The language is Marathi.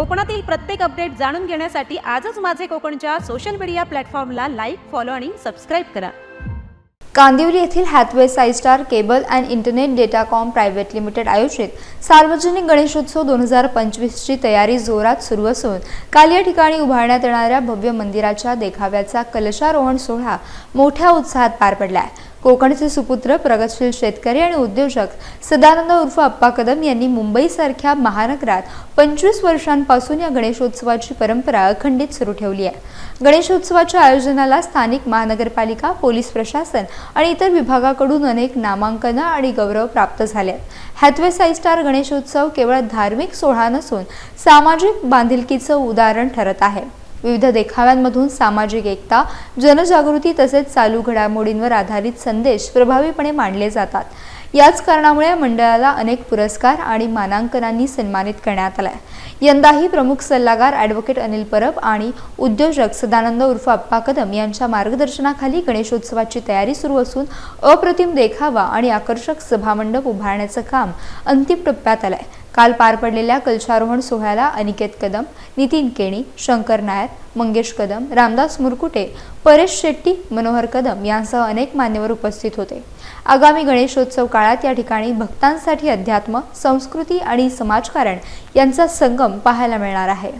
कोकणातील प्रत्येक अपडेट जाणून घेण्यासाठी आजच माझे कोकणच्या सोशल मीडिया प्लॅटफॉर्मला लाईक फॉलो आणि सबस्क्राईब करा. कांदिवली येथील Hathway Saistar cable and internet datacom private limited आयोजित सार्वजनिक गणेशोत्सव दोन हजार पंचवीसची तयारी जोरात सुरू असून काल या ठिकाणी उभारण्यात येणाऱ्या भव्य मंदिराच्या देखाव्याचा कलशारोहण सोहळा मोठ्या उत्साहात पार पडला आहे कोकणचे सुपुत्र प्रगतशील शेतकरी आणि उद्योजक सदानंद उर्फ अप्पा कदम यांनी मुंबईसारख्या महानगरात पंचवीस वर्षांपासून या गणेशोत्सवाची परंपरा अखंडित सुरू ठेवली आहे. गणेशोत्सवाच्या आयोजनाला स्थानिक महानगरपालिका पोलीस प्रशासन आणि इतर विभागाकडून अनेक नामांकनं आणि गौरव प्राप्त झाले आहेत. हॅथवे साईस्टार गणेशोत्सव केवळ धार्मिक सोहळा नसून सामाजिक बांधिलकीचं उदाहरण ठरत आहे. विविध देखाव्यांमधून सामाजिक एकता जनजागृती तसेच चालू घडामोडींवर आधारित संदेश प्रभावीपणे मांडले जातात. याच कारणामुळे मंडळाला अनेक पुरस्कार आणि मानांकनांनी सन्मानित करण्यात आलाय. यंदाही प्रमुख सल्लागार ॲडव्होकेट अनिल परब आणि उद्योजक सदानंद उर्फ अप्पा कदम यांच्या मार्गदर्शनाखाली गणेशोत्सवाची तयारी सुरू असून अप्रतिम देखावा आणि आकर्षक सभामंडप उभारण्याचं काम अंतिम टप्प्यात आलं आहे काल पार पडलेल्या कलशारोहण सोहळ्याला अनिकेत कदम नितीन केणी शंकर नायर मंगेश कदम रामदास मुरकुटे परेश शेट्टी मनोहर कदम यांसह अनेक मान्यवर उपस्थित होते. आगामी गणेशोत्सव काळात या ठिकाणी भक्तांसाठी अध्यात्म संस्कृती आणि समाजकारण यांचा संगम पाहायला मिळणार आहे.